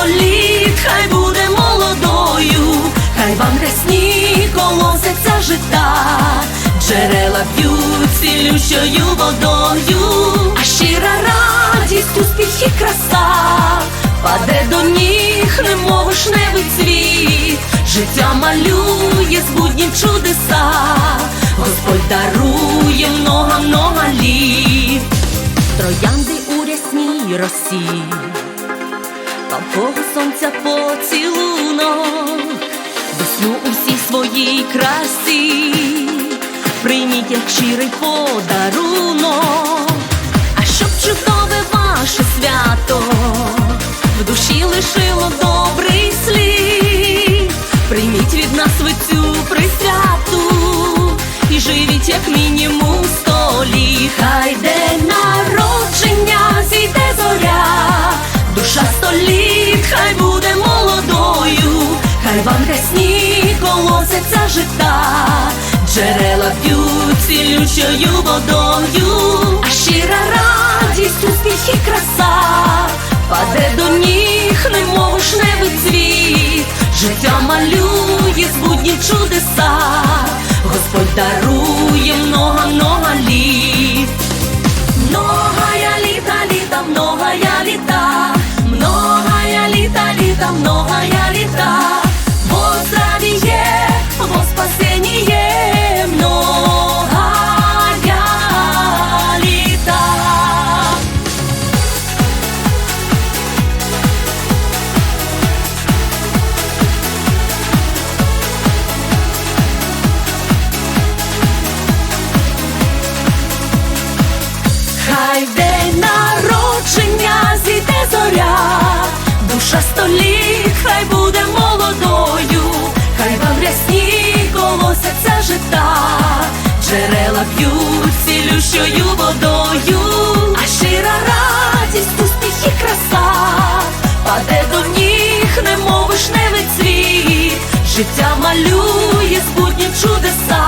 сто літ, хай буде молодою, хай вам рясні колосяться жита, джерела п'ють цілющою водою, а щира радість, успіх і краса, паде до ніг, немов вишневий цвіт, життя малює збудні чудеса, Господь дарує много-много літ, троянди у рясній росі палкого сонця поцілунок, весну у всій своїй красі, прийміть як щирий подарунок, а щоб чудове ваше свято, в душі лишило добрий слід, прийміть від нас ви цю присвяту і живіть як мінімум сто літ. Хай день хай вам рясні колосяться жита, джерела п'ють цілючою водою, а щира радість, успіх і краса, паде до ніг, немов вишневий цвіт, життя малює збудні чудеса, Господь дарує много-много літ. Хай день народження зійде зоря, душа сто літ, хай буде молодою, хай вам рясні колосяться жита, джерела п'ють цілющою водою, а щира радість, успіх і краса, паде до ніг, немов вишневий цвіт, життя малює збудні чудеса,